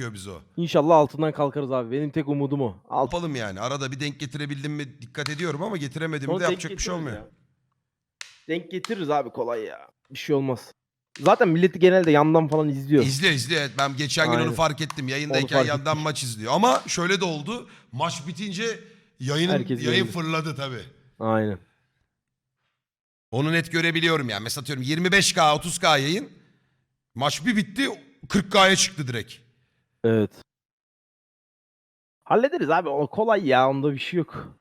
sokuyor bizi o. İnşallah altından kalkarız abi. Benim tek umudum o. Alt Yapalım yani. Arada bir denk getirebildim mi dikkat ediyorum ama getiremedim Sonra de denk yapacak bir şey getiririz olmuyor. ya. Denk getiririz abi kolay ya. Bir şey olmaz. Zaten milleti genelde yandan falan izliyor. İzliyor izliyor. Evet, ben geçen gün onu Aynen. fark ettim. Yayındayken fark yandan maç izliyor. Ama şöyle de oldu. Maç bitince yayının Herkes yayın gördü. fırladı tabii. Aynen. Onu net görebiliyorum yani. Mesela atıyorum 25K 30K yayın. Maç bir bitti 40K'ya çıktı direkt. Evet. Hallederiz abi. O kolay ya. Onda bir şey yok.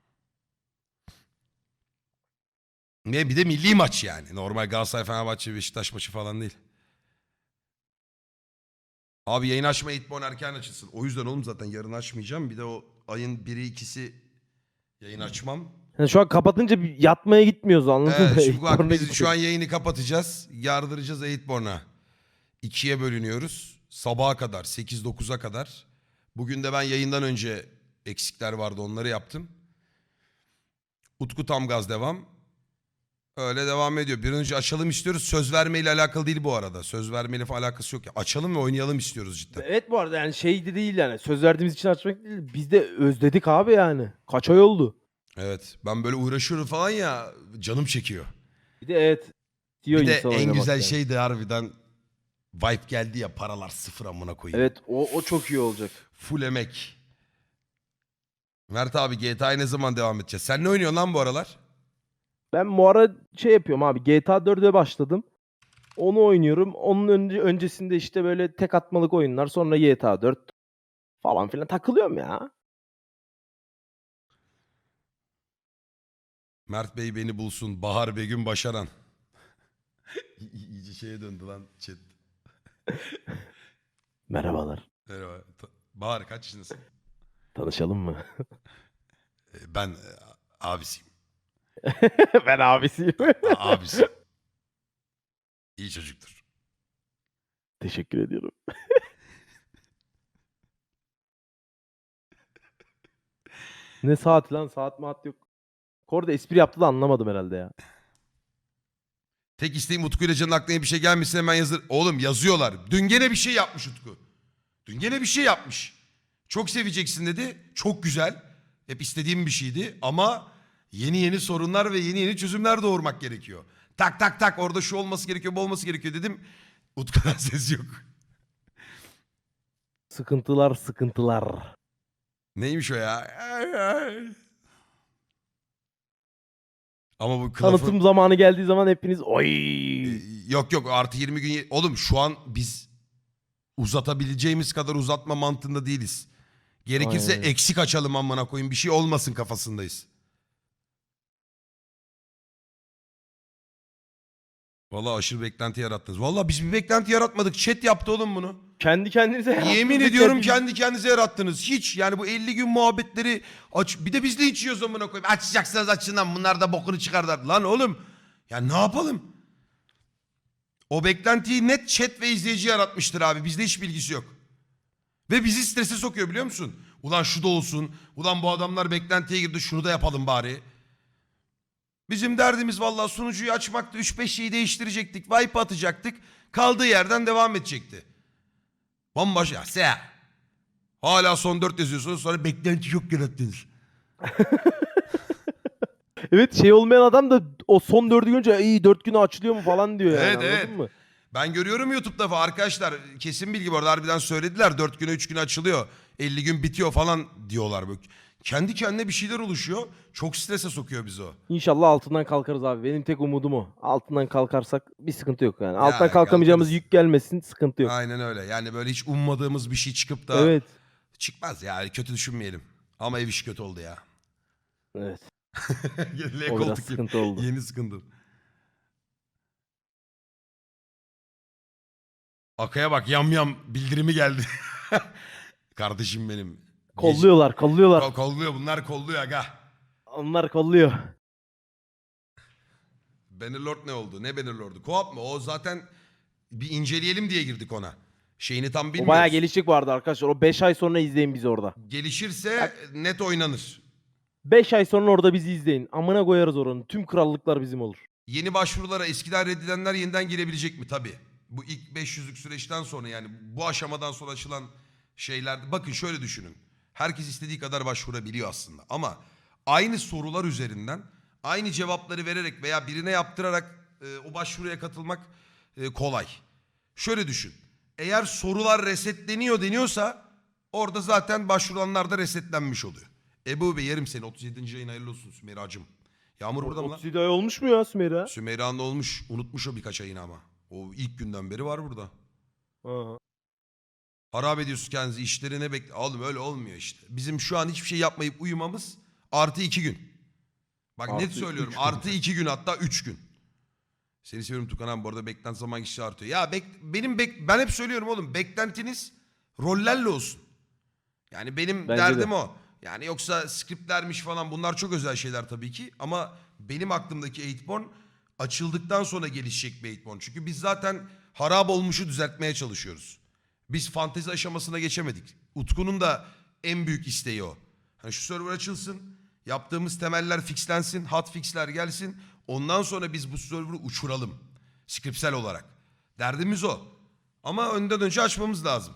Ne bir de milli maç yani. Normal Galatasaray Fenerbahçe Beşiktaş maçı falan değil. Abi yayın açma Eğitmen erken açılsın. O yüzden oğlum zaten yarın açmayacağım. Bir de o ayın biri ikisi yayın açmam. Yani şu an kapatınca bir yatmaya gitmiyoruz anladın mı? Evet, şimdi bak İlk biz oraya şu an yayını kapatacağız. Yardıracağız Eğitborn'a. İkiye bölünüyoruz. Sabaha kadar 8-9'a kadar. Bugün de ben yayından önce eksikler vardı onları yaptım. Utku tam gaz devam. Öyle devam ediyor. Bir önce açalım istiyoruz. Söz vermeyle alakalı değil bu arada. Söz vermeyle falan alakası yok. ya. Açalım ve oynayalım istiyoruz cidden. Evet bu arada yani şey de değil yani. Söz verdiğimiz için açmak değil. Biz de özledik abi yani. Kaç ay oldu. Evet. Ben böyle uğraşıyorum falan ya canım çekiyor. Bir de evet. Diyor Bir de insan en oynamak güzel yani. şey de harbiden vibe geldi ya paralar sıfır amına koyayım. Evet o, o çok iyi olacak. Full emek. Mert abi GTA'ya ne zaman devam edeceğiz? Sen ne oynuyorsun lan bu aralar? Ben bu ara şey yapıyorum abi. GTA 4'e başladım. Onu oynuyorum. Onun önce, öncesinde işte böyle tek atmalık oyunlar. Sonra GTA 4 falan filan takılıyorum ya. Mert Bey beni bulsun. Bahar Begüm Başaran. İyice şeye döndü lan chat. Merhabalar. Merhaba. Ta- Bahar kaç yaşındasın? Tanışalım mı? Ee, Ben e, abisiyim. ben abisiyim. A- abisi. İyi çocuktur. Teşekkür ediyorum. ne saat lan? Saat maat yok. Korda espri yaptı da anlamadım herhalde ya. Tek isteğim Utku ile Can'ın aklına bir şey gelmişse hemen yazır. Oğlum yazıyorlar. Dün gene bir şey yapmış Utku. Dün gene bir şey yapmış. Çok seveceksin dedi. Çok güzel. Hep istediğim bir şeydi ama yeni yeni sorunlar ve yeni yeni çözümler doğurmak gerekiyor. Tak tak tak orada şu olması gerekiyor bu olması gerekiyor dedim. Utku'dan ses yok. Sıkıntılar sıkıntılar. Neymiş o ya? Ama bu kılıfı... Tanıtım zamanı geldiği zaman hepiniz oy. Ee, Yok yok artı 20 gün... Oğlum şu an biz uzatabileceğimiz kadar uzatma mantığında değiliz. Gerekirse Aynen. eksik açalım amına koyayım bir şey olmasın kafasındayız. Vallahi aşırı beklenti yarattınız. Vallahi biz bir beklenti yaratmadık. Chat yaptı oğlum bunu. Kendi kendinize Yemin ediyorum kendi kendinize yarattınız. Hiç yani bu 50 gün muhabbetleri aç bir de biz de içiyoruz amına koyayım. Açacaksanız açın lan bunlar da bokunu çıkarlar. Lan oğlum ya ne yapalım? O beklentiyi net chat ve izleyici yaratmıştır abi. Bizde hiç bilgisi yok. Ve bizi strese sokuyor biliyor musun? Ulan şu da olsun. Ulan bu adamlar beklentiye girdi şunu da yapalım bari. Bizim derdimiz vallahi sunucuyu açmaktı. 3-5 şeyi değiştirecektik. Wipe atacaktık. Kaldığı yerden devam edecekti. Bambaşka. Se. Hala son 4 yazıyorsunuz sonra beklenti çok yarattınız. Evet şey olmayan adam da o son dördü görünce iyi dört güne açılıyor mu falan diyor yani Evet, anladın evet. mı? Ben görüyorum YouTube'da falan. arkadaşlar kesin bilgi bu arada harbiden söylediler 4 güne 3 güne açılıyor 50 gün bitiyor falan diyorlar. Böyle. Kendi kendine bir şeyler oluşuyor çok strese sokuyor bizi o. İnşallah altından kalkarız abi. Benim tek umudum o. Altından kalkarsak bir sıkıntı yok yani. Alttan kalkarız. kalkamayacağımız yük gelmesin sıkıntı yok. Aynen öyle yani böyle hiç ummadığımız bir şey çıkıp da Evet. çıkmaz yani kötü düşünmeyelim. Ama ev işi kötü oldu ya. Evet. L O biraz koltuk gibi. sıkıntı oldu. Yeni sıkıntı. Akaya bak yam yam bildirimi geldi. Kardeşim benim. Kolluyorlar, kolluyorlar. Kol- kolluyor bunlar kolluyor aga. Onlar kolluyor. Bannerlord ne oldu? Ne Bannerlord'u? Co-op mu? O zaten bir inceleyelim diye girdik ona. Şeyini tam O bilmiyoruz. bayağı gelişecek vardı arkadaşlar. O 5 ay sonra izleyin bizi orada. Gelişirse net oynanır. 5 ay sonra orada bizi izleyin. Amına koyarız oranın. Tüm krallıklar bizim olur. Yeni başvurulara eskiden reddilenler yeniden girebilecek mi? Tabii. Bu ilk 500'lük süreçten sonra yani bu aşamadan sonra açılan şeylerde bakın şöyle düşünün. Herkes istediği kadar başvurabiliyor aslında ama aynı sorular üzerinden aynı cevapları vererek veya birine yaptırarak e, o başvuruya katılmak e, kolay. Şöyle düşün. Eğer sorular resetleniyor deniyorsa orada zaten başvuranlar da resetlenmiş oluyor. Ebu Bey yerim seni 37. yayın hayırlı olsun Sümeyra'cığım. Yağmur burada mı lan? 37 ay olmuş mu ya Sümeyra? Sümeyra'nın olmuş. Unutmuş o birkaç ayını ama. O ilk günden beri var burada. Ha. Harap ediyorsunuz kendinizi işlerine bekle. Oğlum öyle olmuyor işte. Bizim şu an hiçbir şey yapmayıp uyumamız artı iki gün. Bak Artı net söylüyorum. üç gün. Artı iki gün hatta üç gün. Seni seviyorum Tukan abi. Bu arada beklenti zaman kişi artıyor. Ya bek, benim bek, ben hep söylüyorum oğlum. Beklentiniz rollerle olsun. Yani benim Bence derdim de. o. Yani yoksa skriptlermiş falan bunlar çok özel şeyler tabii ki. Ama benim aklımdaki Eightborn açıldıktan sonra gelişecek bir Eightborn. Çünkü biz zaten harap olmuşu düzeltmeye çalışıyoruz. Biz fantezi aşamasına geçemedik. Utku'nun da en büyük isteği o. Hani şu server açılsın, yaptığımız temeller fixlensin, hotfixler gelsin. Ondan sonra biz bu server'ı uçuralım. Skriptsel olarak. Derdimiz o. Ama önden önce açmamız lazım.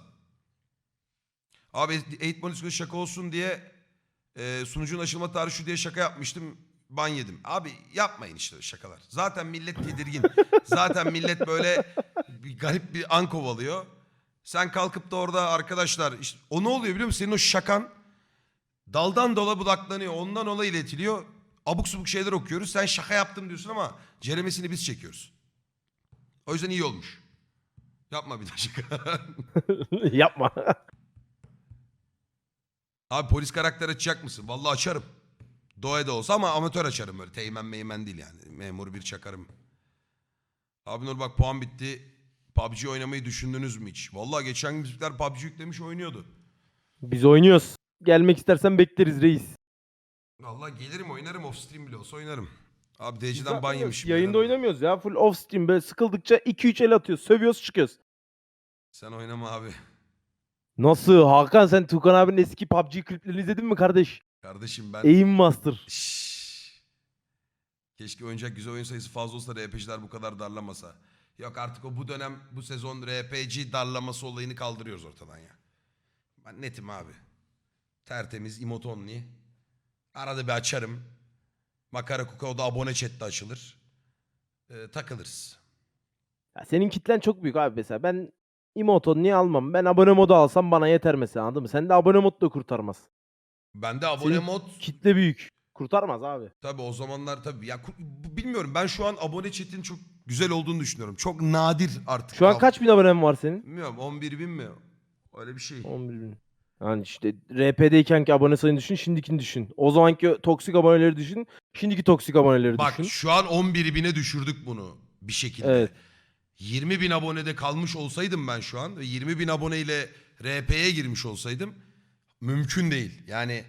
Abi 8 şaka olsun diye e, sunucunun açılma tarihi şu diye şaka yapmıştım. Ban yedim. Abi yapmayın işte şakalar. Zaten millet tedirgin. Zaten millet böyle bir garip bir an kovalıyor. Sen kalkıp da orada arkadaşlar işte, o ne oluyor biliyor musun? Senin o şakan daldan dala budaklanıyor. Ondan ola iletiliyor. Abuk subuk şeyler okuyoruz. Sen şaka yaptım diyorsun ama ceremesini biz çekiyoruz. O yüzden iyi olmuş. Yapma bir daha şaka. Yapma. Abi polis karakter açacak mısın? Vallahi açarım. Doğa da olsa ama amatör açarım böyle. Teğmen meymen değil yani. Memur bir çakarım. Abi Nur bak puan bitti. PUBG oynamayı düşündünüz mü hiç? Vallahi geçen gün bizimkiler PUBG yüklemiş oynuyordu. Biz oynuyoruz. Gelmek istersen bekleriz reis. Vallahi gelirim oynarım off stream bile olsa oynarım. Abi DC'den ban yemişim. Yayında herhalde. oynamıyoruz ya. Full off stream böyle sıkıldıkça 2-3 el atıyoruz. Sövüyoruz çıkıyoruz. Sen oynama abi. Nasıl? Hakan sen Tukan abinin eski PUBG kliplerini izledin mi kardeş? Kardeşim ben... Aim Master. Şşş. Keşke oyuncak güzel oyun sayısı fazla olsa da RPG'ler bu kadar darlamasa. Yok artık o bu dönem bu sezon RPG darlaması olayını kaldırıyoruz ortadan ya. Ben netim abi. Tertemiz emotonlu. Arada bir açarım. Makara kuka o da abone chatte açılır. Ee, takılırız. Ya senin kitlen çok büyük abi mesela. Ben emoton niye almam? Ben abone modu alsam bana yeter mesela anladın mı? Sen de abone mod da kurtarmaz. Bende abone Senin mod Kitle büyük. Kurtarmaz abi. tabii o zamanlar tabii. Ya ku- bilmiyorum ben şu an abone chat'in çok güzel olduğunu düşünüyorum. Çok nadir artık. Şu an kaç bin abonen var senin? Bilmiyorum 11 bin mi? Öyle bir şey. 11 bin. Yani işte RP'deyken ki abone sayını düşün, şimdikini düşün. O zamanki toksik aboneleri düşün, şimdiki toksik aboneleri Bak düşün. şu an 11 bine düşürdük bunu bir şekilde. Evet. 20 bin abonede kalmış olsaydım ben şu an ve 20 bin aboneyle RP'ye girmiş olsaydım mümkün değil. Yani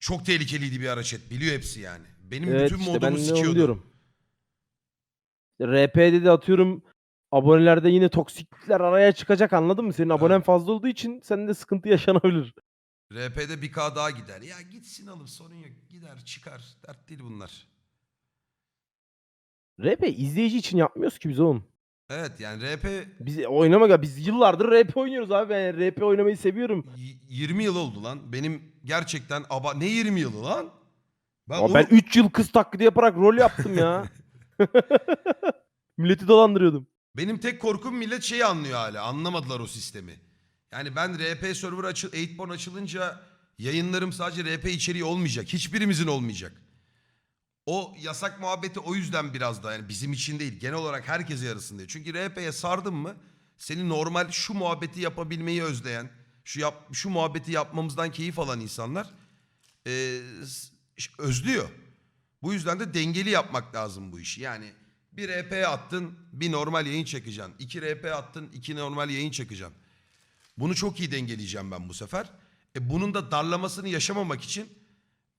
çok tehlikeliydi bir ara chat. Biliyor hepsi yani. Benim Evet bütün işte modumu ben sikiyordu. diyorum. RP'de de atıyorum abonelerde yine toksiklikler araya çıkacak anladın mı? Senin abonen Evet. fazla olduğu için sende sıkıntı yaşanabilir. RP'de bir K daha gider. Ya gitsin alır sorun yok. Gider çıkar. Dert değil bunlar. RP izleyici için yapmıyoruz ki biz oğlum. Evet yani RP Biz oynamak biz yıllardır RP oynuyoruz abi. Ben RP oynamayı seviyorum. y- 20 yıl oldu lan. Benim gerçekten aba ne 20 yılı lan? Ben, Ama onu- ben 3 yıl kız taklidi yaparak rol yaptım ya. Milleti dolandırıyordum. Benim tek korkum millet şeyi anlıyor hala. Anlamadılar o sistemi. Yani ben RP server açıl 8born açılınca yayınlarım sadece RP içeriği olmayacak. Hiçbirimizin olmayacak. O yasak muhabbeti o yüzden biraz da yani bizim için değil genel olarak herkese yarasın diye. Çünkü RP'ye sardın mı seni normal şu muhabbeti yapabilmeyi özleyen, şu yap, şu muhabbeti yapmamızdan keyif alan insanlar e, özlüyor. Bu yüzden de dengeli yapmak lazım bu işi. Yani bir RP attın bir normal yayın çekeceksin. İki RP attın iki normal yayın çekeceksin. Bunu çok iyi dengeleyeceğim ben bu sefer. E bunun da darlamasını yaşamamak için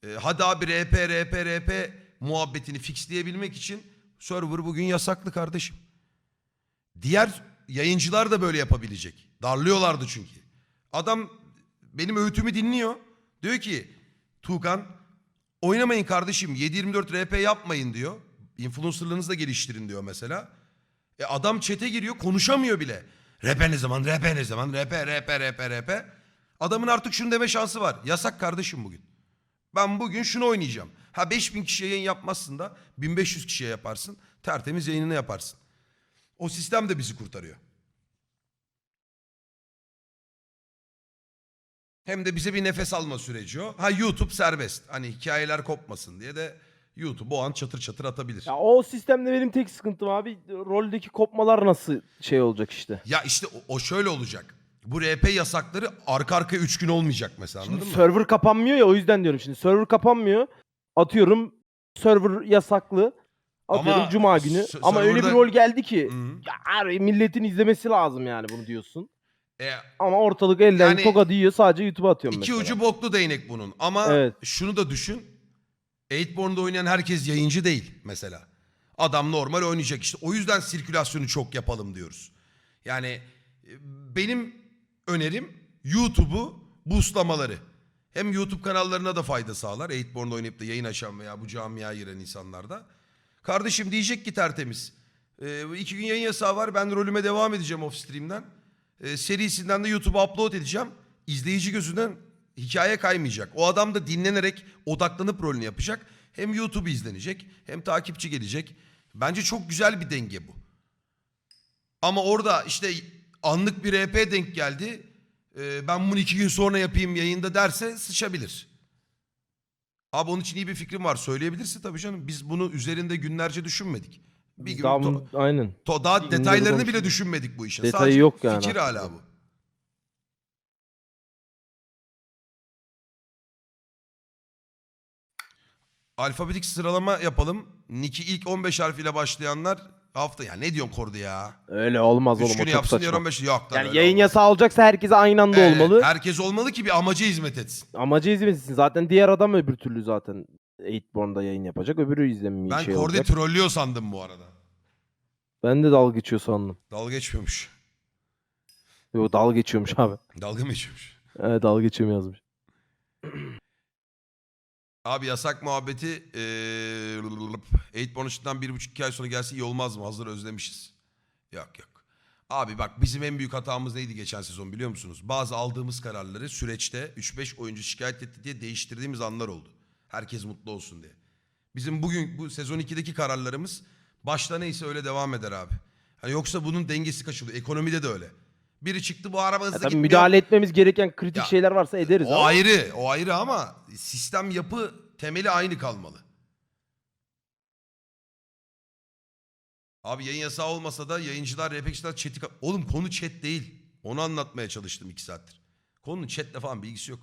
e, hadi abi RP RP RP muhabbetini fixleyebilmek için server bugün yasaklı kardeşim. Diğer yayıncılar da böyle yapabilecek. Darlıyorlardı çünkü. Adam benim öğütümü dinliyor. Diyor ki Tuğkan oynamayın kardeşim 7-24 RP yapmayın diyor. Influencerlığınızı da geliştirin diyor mesela. E adam çete giriyor konuşamıyor bile. RP ne zaman? RP ne zaman? RP, RP, RP, RP. Adamın artık şunu deme şansı var. Yasak kardeşim bugün. Ben bugün şunu oynayacağım. Ha 5000 kişiye yayın yapmazsın da 1500 kişiye yaparsın. Tertemiz yayınını yaparsın. O sistem de bizi kurtarıyor. Hem de bize bir nefes alma süreci o. Ha YouTube serbest. Hani hikayeler kopmasın diye de YouTube o an çatır çatır atabilir. Ya o sistemde benim tek sıkıntım abi roldeki kopmalar nasıl şey olacak işte. Ya işte o, o şöyle olacak. Bu RP yasakları arka arkaya 3 gün olmayacak mesela Şimdi anladın mı? server kapanmıyor ya o yüzden diyorum şimdi. Server kapanmıyor. Atıyorum server yasaklı. Atıyorum Ama cuma günü. s- Ama öyle bir serverda- rol geldi ki Hı. ya milletin izlemesi lazım yani bunu diyorsun. E, Ama ortalık elden Yani tokadı yiyor sadece YouTube'a atıyorum iki mesela. ucu boklu değnek bunun. Ama Evet. şunu da düşün. Eightborn'da oynayan herkes yayıncı değil mesela. Adam normal oynayacak işte. O yüzden sirkülasyonu çok yapalım diyoruz. Yani e, benim önerim YouTube'u boostlamaları. Hem YouTube kanallarına da fayda sağlar. Eightborn'da oynayıp da yayın açan veya bu camiaya giren insanlarda. Kardeşim diyecek ki tertemiz. E, iki gün yayın yasağı var. Ben rolüme devam edeceğim off stream'den. E, serisinden de YouTube'a upload edeceğim. İzleyici gözünden hikaye kaymayacak. O adam da dinlenerek odaklanıp rolünü yapacak. Hem YouTube izlenecek hem takipçi gelecek. Bence çok güzel bir denge bu. Ama orada işte anlık bir RP denk geldi. E, ben bunu iki gün sonra yapayım yayında derse sıçabilir. Abi onun için iyi bir fikrim var. Söyleyebilirsin tabii canım. Biz bunu üzerinde günlerce düşünmedik. Bir Biz gün daha to- aynen. to- daha günde detaylarını bile düşünmedik bu işin. Detayı Sadece yok yani Fikir hala bu. Alfabetik sıralama yapalım. Nick'i ilk 15 harfiyle başlayanlar hafta ya ne diyorsun Kordi ya? Öyle olmaz 3 oğlum o günü çok yapsın diğer saçma. 15 yok lan Yani öyle yayın olmaz. yasağı olacaksa herkese aynı anda Evet, olmalı. Herkes olmalı ki bir amaca hizmet etsin. Amacı izlemesin. Zaten diğer adam öbür türlü zaten 8born'da yayın yapacak. Öbürü izlemeye Ben şey Kordi olacak. trollüyor sandım bu arada. Ben de dalga geçiyor sandım. Dalga geçmiyormuş. Yo dalga geçiyormuş abi. Dalga mı geçiyormuş? Evet dalga geçiyorum yazmış. Abi yasak muhabbeti eee 8 bonus'tan bir buçuk iki ay sonra gelse iyi olmaz mı? Hazır özlemişiz. Yok yok. Abi bak bizim en büyük hatamız neydi geçen sezon biliyor musunuz? Bazı aldığımız kararları süreçte 3-5 oyuncu şikayet etti diye değiştirdiğimiz anlar oldu. Herkes mutlu olsun diye. Bizim bugün bu sezon 2'deki kararlarımız başta neyse öyle devam eder abi. Hani yoksa bunun dengesi kaçırılıyor. Ekonomide de öyle. Biri çıktı bu araba hızlı tabii gitmiyor. müdahale etmemiz gereken kritik Ya, şeyler varsa ederiz O ama ayrı, o ayrı ama sistem yapı temeli aynı kalmalı. Abi yayın yasağı olmasa da yayıncılar, RPG'ler chat'i... ka- Oğlum konu chat değil. Onu anlatmaya çalıştım iki saattir. Konunun chatle falan bilgisi yok.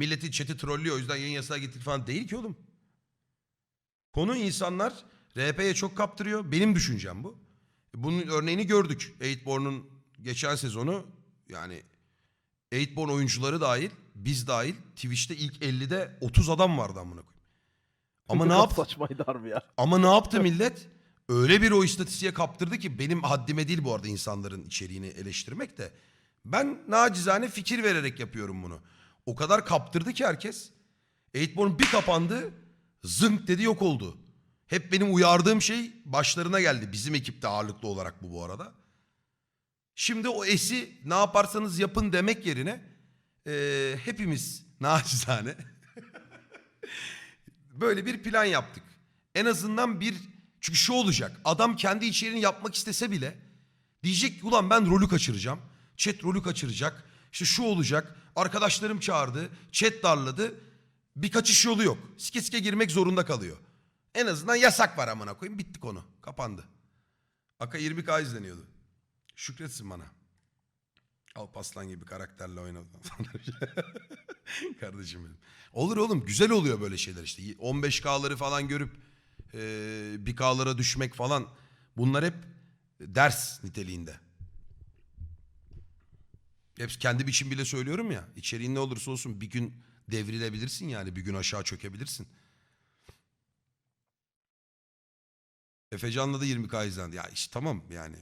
Milletin chat'i trollüyor o yüzden yayın yasağı getirdik falan değil ki oğlum. Konu insanlar RP'ye çok kaptırıyor. Benim düşüncem bu. Bunun örneğini gördük. Eightborn'un geçen sezonu yani Eightborn oyuncuları dahil, biz dahil Twitch'te ilk 50'de 30 adam vardı amına koyayım. Ama ne yaptı? saçmaydı harbi ya. Ama ne yaptı millet? Öyle bir o istatistiğe kaptırdı ki benim haddime değil bu arada insanların içeriğini eleştirmek de. Ben nacizane fikir vererek yapıyorum bunu. O kadar kaptırdı ki herkes. Eightborn bir kapandı, zınk dedi yok oldu. Hep benim uyardığım şey başlarına geldi. Bizim ekipte ağırlıklı olarak bu bu arada. Şimdi o esi ne yaparsanız yapın demek yerine eee, hepimiz nacizane böyle bir plan yaptık. En azından bir çünkü şu olacak. Adam kendi içeriğini yapmak istese bile diyecek ki ulan ben rolü kaçıracağım. Chat rolü kaçıracak. İşte şu olacak. Arkadaşlarım çağırdı. Chat darladı. Bir kaçış yolu yok. Sike girmek zorunda kalıyor. En azından yasak var amına koyayım. Bitti konu. Kapandı. Aka 20k izleniyordu. Şükretsin bana. Alpaslan gibi karakterle oynadı. Kardeşim benim. Olur oğlum güzel oluyor böyle şeyler işte. 15K'ları falan görüp e, 1K'lara düşmek falan bunlar hep ders niteliğinde. Hepsi kendi biçim bile söylüyorum ya. İçeriğin ne olursa olsun bir gün devrilebilirsin yani. Bir gün aşağı çökebilirsin. Efecan'la da 20K izlendi. Ya işte tamam yani.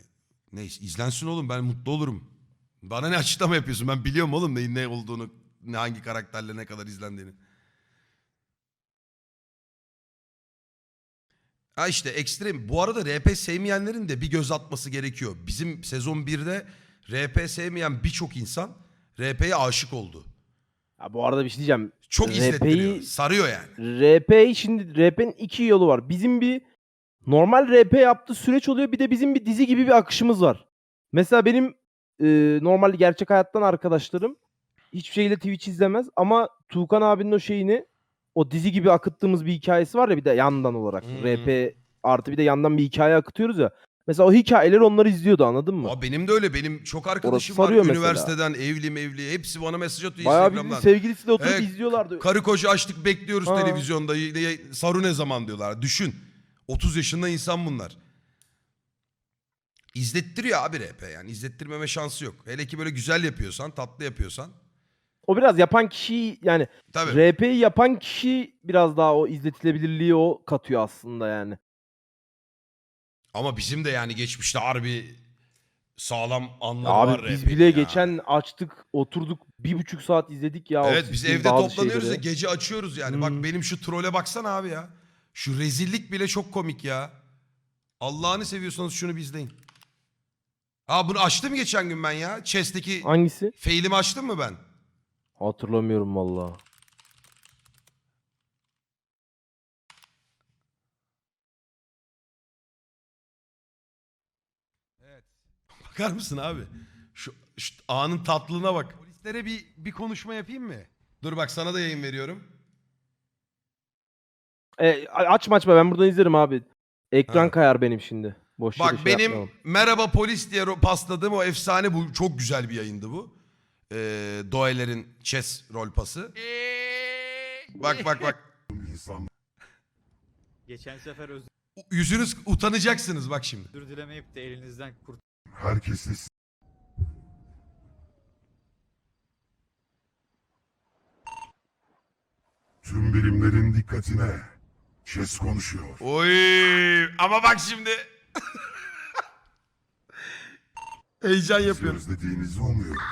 Neyse izlensin oğlum ben mutlu olurum. Bana ne açıklama yapıyorsun? Ben biliyorum oğlum neyin ne olduğunu, ne hangi karakterle ne kadar izlendiğini. Ha işte ekstrem. Bu arada RP sevmeyenlerin de bir göz atması gerekiyor. Bizim sezon 1'de RP sevmeyen birçok insan RP'ye aşık oldu. Ya bu arada bir şey diyeceğim. Çok izlettiriyor. Sarıyor yani. RP şimdi RP'nin iki yolu var. Bizim bir normal RP yaptığı süreç oluyor. Bir de bizim bir dizi gibi bir akışımız var. Mesela benim e, normal gerçek hayattan arkadaşlarım hiçbir şekilde Twitch izlemez ama Tuğkan abinin o şeyini o dizi gibi akıttığımız bir hikayesi var ya bir de yandan olarak. Hmm. RP artı bir de yandan bir hikaye akıtıyoruz ya. Mesela o hikayeleri onlar izliyordu anladın mı? Aa, benim de öyle. Benim çok arkadaşım var sarıyor mesela. üniversiteden evli mevli. Hepsi bana mesaj atıyor Bayağı bir Instagram'dan. sevgilisiyle oturup Evet, izliyorlardı. Karı koca açtık bekliyoruz Ha. televizyonda. Y- Saru ne zaman diyorlar. Düşün. 30 yaşında insan bunlar. İzlettiriyor abi RP yani. İzlettirmeme şansı yok. Hele ki böyle güzel yapıyorsan, tatlı yapıyorsan. O biraz yapan kişi yani Tabii. RP'yi yapan kişi biraz daha o izletilebilirliği o katıyor aslında yani. Ama bizim de yani geçmişte harbi sağlam anları Abi var biz bile ya. geçen açtık oturduk bir buçuk saat izledik ya. o Evet biz evde bazı toplanıyoruz ya şeyleri. gece açıyoruz yani. Bak Hmm. benim şu trole baksana abi ya. Şu rezillik bile çok komik ya. Allah'ını seviyorsanız şunu bir izleyin. Aa bunu açtım geçen gün ben ya. Chess'teki Hangisi? failimi açtım mı ben? Hatırlamıyorum valla. Bakar mısın abi? Şu, şu anın tatlılığına bak. Polislere bir, bir konuşma yapayım mı? Dur bak sana da yayın veriyorum. E, açma açma ben buradan izlerim abi. Ekran Ha. kayar benim şimdi. Boş yere Bak şey benim yapmayalım. merhaba polis diye ro- pasladığım o efsane bu çok güzel bir yayındı bu. Ee, Doeler'in chess rol pası. Bak bak bak. Geçen sefer özür Yüzünüz utanacaksınız bak şimdi. dilemeyip de elinizden kurt Herkese Tüm birimlerin dikkatine. Şes konuşuyor. Oy ama bak şimdi. Heyecan Sizi yapıyorum. özlediğinizi umuyorum.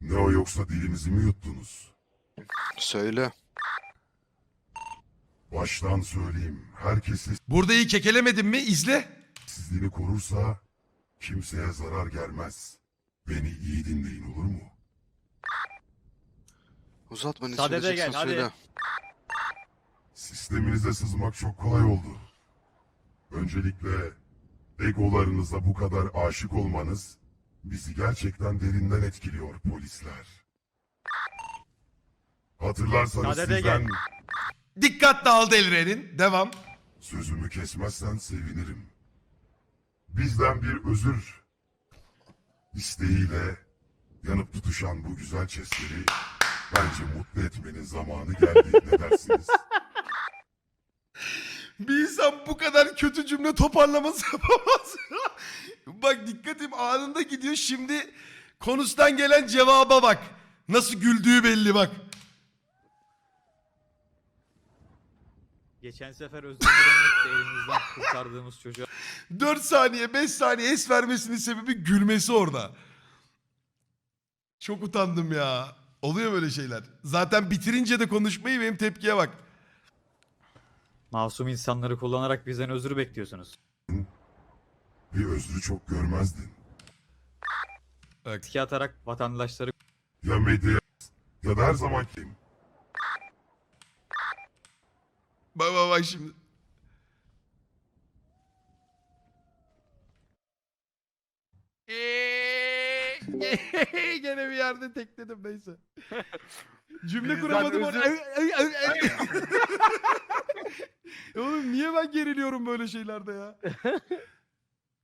Ne o yoksa dilinizi mi yuttunuz? Söyle. Baştan söyleyeyim. Herkes Burada iyi kekelemedim mi? İzle. sessizliğini korursa kimseye zarar gelmez. Beni iyi dinleyin olur mu? Uzatma ne Sadede söyleyeceksen gel, hadi. söyle. Sisteminize sızmak çok kolay oldu. Öncelikle egolarınıza bu kadar aşık olmanız bizi gerçekten derinden etkiliyor polisler. Hatırlarsanız Sadede sizden gel. Dikkat dağıldı Elren'in. Devam. sözümü kesmezsen sevinirim. Bizden bir özür isteğiyle yanıp tutuşan bu güzel çesleri bence mutlu etmenin zamanı geldi. Ne dersiniz? Bir insan bu kadar kötü cümle toparlaması yapamaz. bak dikkatim anında gidiyor. Şimdi konustan gelen cevaba bak. Nasıl güldüğü belli bak. Geçen sefer de elinizden kurtardığımız çocuğa 4 saniye 5 saniye es vermesinin sebebi gülmesi orada. Çok utandım ya. Oluyor böyle şeyler. Zaten bitirince de konuşmayı benim tepkiye bak. masum insanları kullanarak bizden özür bekliyorsunuz. Bir özrü çok görmezdin. Bak. Tiki atarak vatandaşları Ya medya ya da her zaman kim? Bak bak bak şimdi. Gene bir yerde tekledim neyse. Cümle kuramadım orada. Oğlum niye ben geriliyorum böyle şeylerde ya?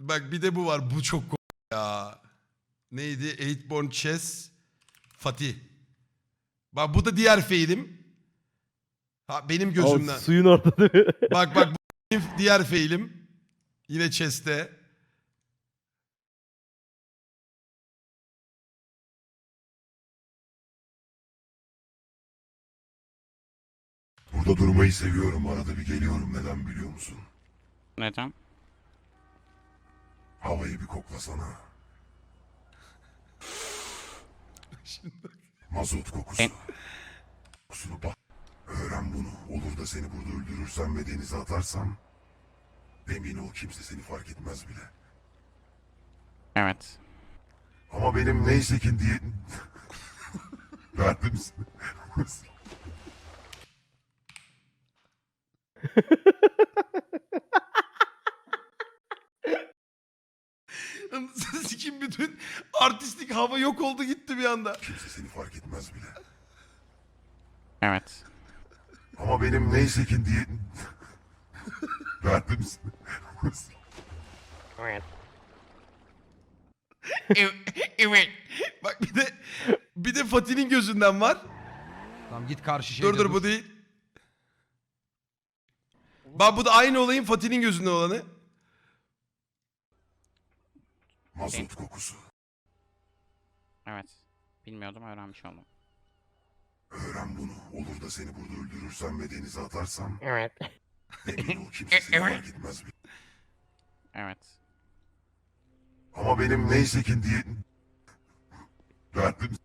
Bak bir de bu var. Bu çok ko- ya. Neydi? Eightborn Chess Fatih. Bak bu da diğer feilim. Ha benim gözümden. suyun orada değil mi? Bak bak bu benim diğer feilim. Yine chest'te. Burada durmayı seviyorum. Arada bir geliyorum. Neden biliyor musun? Neden? Havayı bir koklasana. Mazot kokusu. En- Kokusunu bak. Öğren bunu. Olur da seni burada öldürürsem ve denize atarsam Emin ol kimse seni fark etmez bile. Evet. Ama benim neyse ki diye... Verdim. Sikim bütün artistik hava yok oldu gitti bir anda. Kimse seni fark etmez bile. Evet. Ama benim neyse ki diye... Verdim sana. Evet. evet. Bak bir de bir de Fatih'in gözünden var. Tamam git karşı şeyde dur dur bu değil. Bak bu da aynı olayın Fatih'in gözünden olanı. Mazot kokusu. Evet. Bilmiyordum öğrenmiş oldum. Öğren bunu. Olur da seni burada öldürürsem ve denize atarsam... Evet. Emin ol kimse seni fark etmez. Evet. Ama benim neyse ki diye... Verdim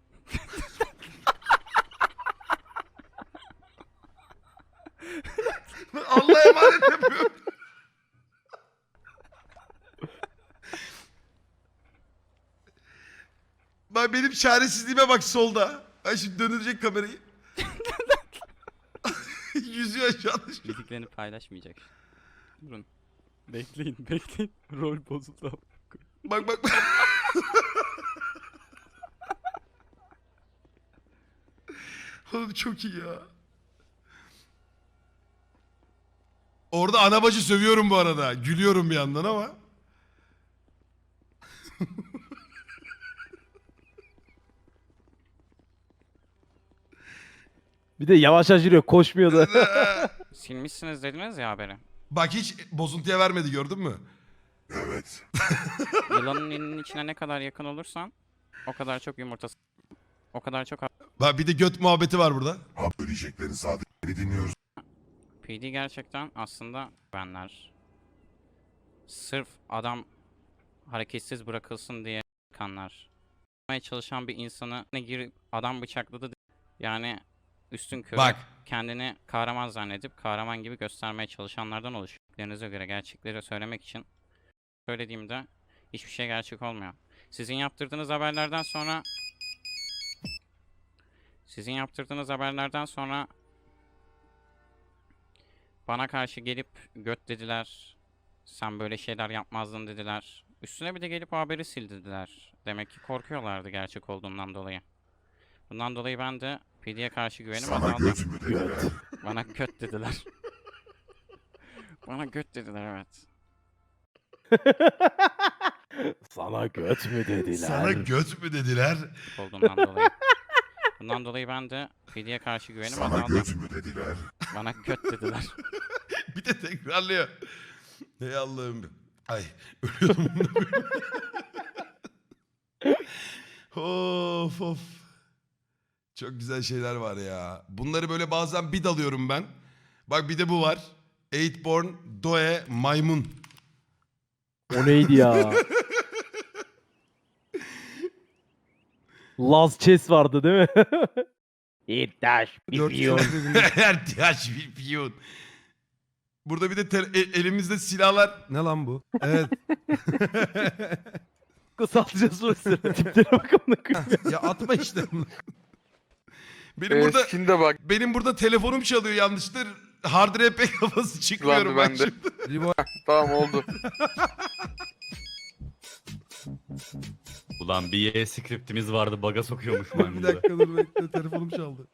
Allah'a emanet yapıyorum. Bak benim çaresizliğime bak solda. Ben şimdi döndürecek kamerayı. Yüzüyor aşağıda. şu- Bildiklerini paylaşmayacak. Durun. Bekleyin, bekleyin. Rol bozuldu. Bak bak. Oğlum çok iyi ya. Orada ana bacı sövüyorum bu arada. Gülüyorum bir yandan ama. Bir de yavaş yavaş yürüyor koşmuyor da. Silmişsiniz dediniz ya haberi. Bak hiç bozuntuya vermedi gördün mü? Evet. Yılanın elinin içine ne kadar yakın olursan o kadar çok yumurtası o kadar çok Bak bir de göt muhabbeti var burada. Ha söyleyeceklerin sadece beni dinliyoruz. PD gerçekten aslında benler. Sırf adam hareketsiz bırakılsın diye kanlar. Yapmaya çalışan bir insanı ne girip adam bıçakladı. Yani üstün körü Bak. kendini kahraman zannedip kahraman gibi göstermeye çalışanlardan oluşuyor. Dediklerinize göre gerçekleri söylemek için söylediğimde hiçbir şey gerçek olmuyor. Sizin yaptırdığınız haberlerden sonra sizin yaptırdığınız haberlerden sonra bana karşı gelip göt dediler. Sen böyle şeyler yapmazdın dediler. Üstüne bir de gelip o haberi sil dediler. Demek ki korkuyorlardı gerçek olduğundan dolayı. Bundan dolayı ben de PD'ye karşı güvenim Sana azaldı. göt mü dediler? Bana göt dediler. Bana göt dediler evet. Sana göt mü dediler? Sana göt mü dediler? Olduğundan dolayı. Bundan dolayı ben de PD'ye karşı güvenim Sana azaldı. göt mü dediler? Bana göt dediler. bir de tekrarlıyor. Ey Allah'ım. Ay ölüyordum of of. Çok güzel şeyler var ya. Bunları böyle bazen bir dalıyorum ben. Bak bir de bu var. Eightborn Doe Maymun. O neydi ya? Laz Chess vardı değil mi? İddaş Dört ihtiyaç bir piyon. Burada bir de te- e- elimizde silahlar. Ne lan bu? Evet. Kısaltacağız o sıra. Tiplere bak amına koyayım. ya atma işte. Benim burada Şimdi bak. benim burada telefonum çalıyor yanlıştır. Hard rap kafası çıkmıyorum ben de. şimdi. Tamam oldu. Ulan bir Y scriptimiz vardı baga sokuyormuş bir maymunda. dakika dur bekle telefonum çaldı.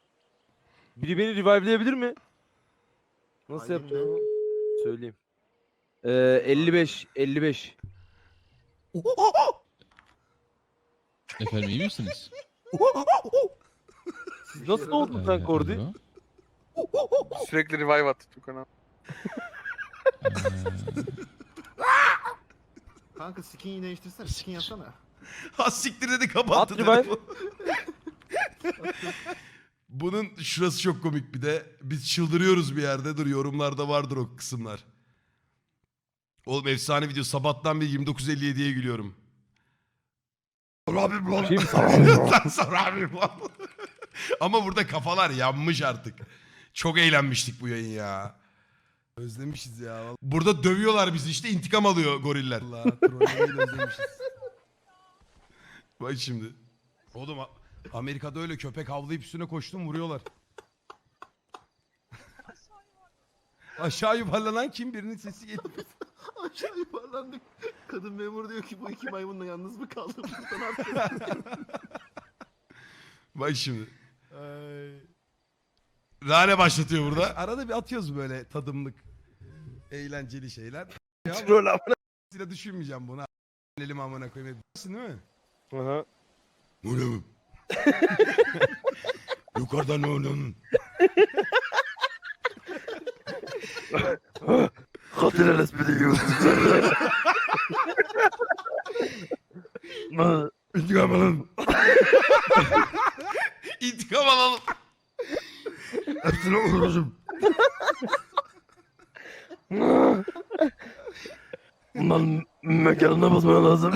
Biri beni revive'leyebilir mi? Nasıl yapacağım? Söyleyeyim. Ee, 55 55. Efendim iyi misiniz? Siz nasıl oldun sen Kordi? Sürekli revive attı Tukan abi. Ee, Kanka skin değiştirsene. Skin yapsana. Ha siktir dedi kapattı At revive. telefonu. Bunun şurası çok komik bir de. Biz çıldırıyoruz bir yerde. Dur yorumlarda vardır o kısımlar. Oğlum efsane video. Sabahtan bir 29.57'ye gülüyorum. Sor abim lan. Sen sor abim lan. Ama burada kafalar yanmış artık. Çok eğlenmiştik bu yayın ya. Özlemişiz ya. Burada dövüyorlar bizi işte intikam alıyor goriller. Allah trollemeyi de özlemişiz. Bak şimdi. Oğlum A- Amerika'da öyle köpek havlayıp üstüne koştum vuruyorlar. Aşağı yuvarlanan kim birinin sesi geliyor. Aşağı yuvarlandık. Kadın memur diyor ki bu iki maymunla yalnız mı kaldı? Burada ne yapıyorsun? Bak şimdi. Rane başlatıyor burada. Arada bir atıyoruz böyle tadımlık eğlenceli şeyler. Ya Troll amına. Size düşünmeyeceğim bunu. Elim amına koyayım. Bilirsin değil mi? Aha. Oğlum. Yukarıdan oğlum. Katil resmi diyor. İntikam alalım. İntikam alalım. Hepsine uğraşım. Bundan mekanına basmaya lazım.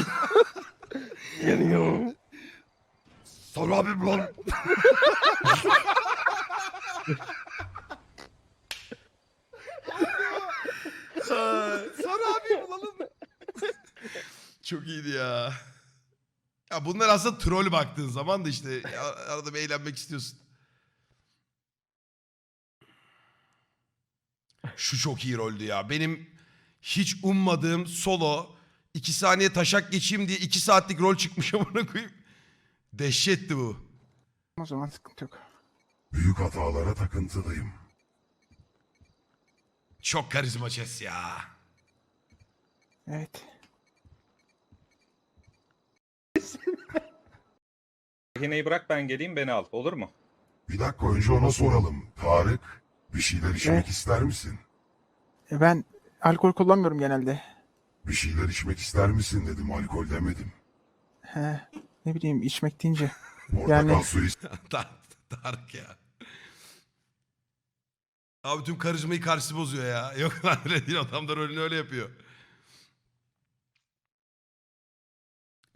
Yanıyor. Sarı abi lan. Sarı abi bulalım. Çok iyiydi ya. Ya bunlar aslında troll baktığın zaman da işte ya arada bir eğlenmek istiyorsun. Şu çok iyi roldü ya. Benim hiç ummadığım solo iki saniye taşak geçeyim diye iki saatlik rol çıkmış amına koyayım. Dehşetti bu. O zaman sıkıntı yok. Büyük hatalara takıntılıyım. Çok karizma chess ya. Evet. Makineyi bırak ben geleyim beni al. Olur mu? Bir dakika önce ona soralım. Tarık, bir şeyler içmek ister misin? E, Ben alkol kullanmıyorum genelde. Bir şeyler içmek ister misin dedim, alkol demedim. He, ne bileyim içmek deyince. Portakal Yani- suyu Tar Tarık ya. Abi tüm karizmayı karşısı bozuyor ya. Yok lan öyle değil adam da rolünü öyle yapıyor.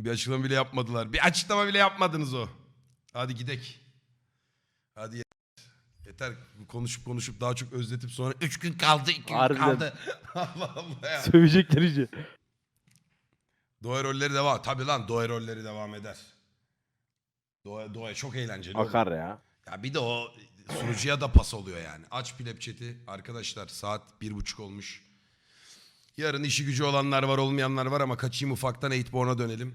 Bir açıklama bile yapmadılar. Bir açıklama bile yapmadınız o. Hadi gidek. Hadi yeter. Yeter konuşup konuşup daha çok özletip sonra 3 gün kaldı 2 gün Harbiden. kaldı. Allah Allah ya. Sövecekler iyice. Doğa rolleri devam. Tabii lan doğa rolleri devam eder. Doğa, doğa çok eğlenceli. oğlum. Akar ya. Ya bir de o sunucuya da pas oluyor yani. Aç Pilep chat'i. Arkadaşlar saat bir buçuk olmuş. Yarın işi gücü olanlar var olmayanlar var ama kaçayım ufaktan Eightborn'a dönelim.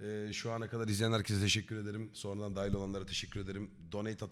Ee, şu ana kadar izleyen herkese teşekkür ederim. Sonradan dahil olanlara teşekkür ederim. Donate atan